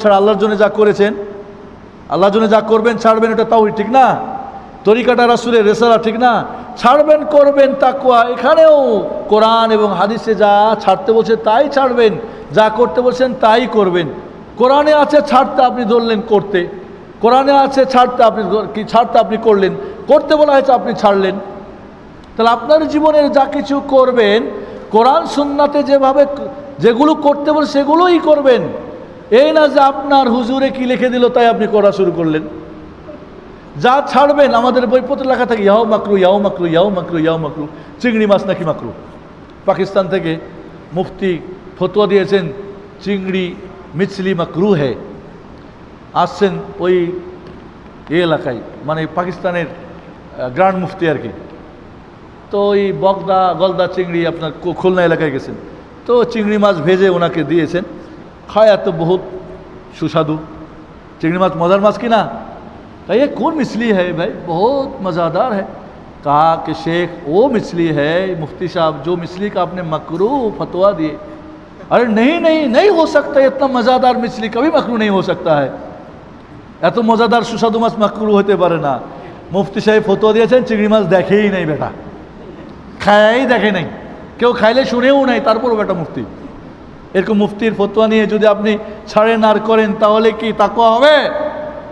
ছাড়া আল্লাহর জন্য যা করেছেন, আল্লাহর জন্য যা করবেন, ছাড়বেন, এটা তাও ঠিক না? তরিকাটা রাসুলের রেসালা, ঠিক না? ছাড়বেন, করবেন তাকুয়া এখানেও কোরআন এবং হাদিসে যা ছাড়তে বলছে তাই ছাড়বেন, যা করতে বলছেন তাই করবেন। কোরআনে আছে ছাড়তে আপনি ধরলেন করতে, কোরআনে আছে ছাড়তে আপনি কি ছাড়তে আপনি করলেন, করতে বলা হয়েছে আপনি ছাড়লেন। তাহলে আপনার জীবনের যা কিছু করবেন, কোরআন, সুন্নাতে যেভাবে, যেগুলো করতে বলে সেগুলোই করবেন। এই না যে আপনার হুজুরে কি লিখে দিল, তাই আপনি করা শুরু করলেন। যা ছাড়বেন, আমাদের বইপত্র লেখা থাকে, ইয়াও মাকরু ইয়াও মাকরু ইয়াও মাকরু ইয়াও মাকরু, চিংড়ি মাছ নাকি মাকরু? পাকিস্তান থেকে মুফতি ফতোয়া দিয়েছেন, চিংড়ি মিছলি মাকরু হে। আসছেন ওই এলাকায় মানে পাকিস্তানের গ্র্যান্ড মুফতি আর কি। তো ওই বগদা, গলদা চিংড়ি আপনার খুলনা এলাকায় গেছেন। তো চিংড়ি মাছ ভেজে ওনাকে দিয়েছেন। খায় এত বহুত সুস্বাদু चिंगड़ी माछ मदर माछ की ना कहा ये कौन मछली है भाई बहुत मज़ेदार है कहा कि शेख वो मछली है मुफ्ती साहब जो मछली का आपने मकरू फतवा दिए अरे नहीं नहीं नहीं हो सकता इतना मज़ेदार मछली कभी मकरू नहीं हो सकता है এত মজাদার সুস্বাদু মাছ মাকরু হতে পারে না মুফতি সাহেব ফতোয়া দিয়েছেন চিংড়ি মাছ দেখেই নাই বেটা খায়াই দেখে নাই কেউ খাইলে শুনেও নাই তারপরও বেটা মুফতি এরকম মুফতির ফতোয়া নিয়ে যদি আপনি ছাড়েন আর করেন তাহলে কি তাকুয়া হবে?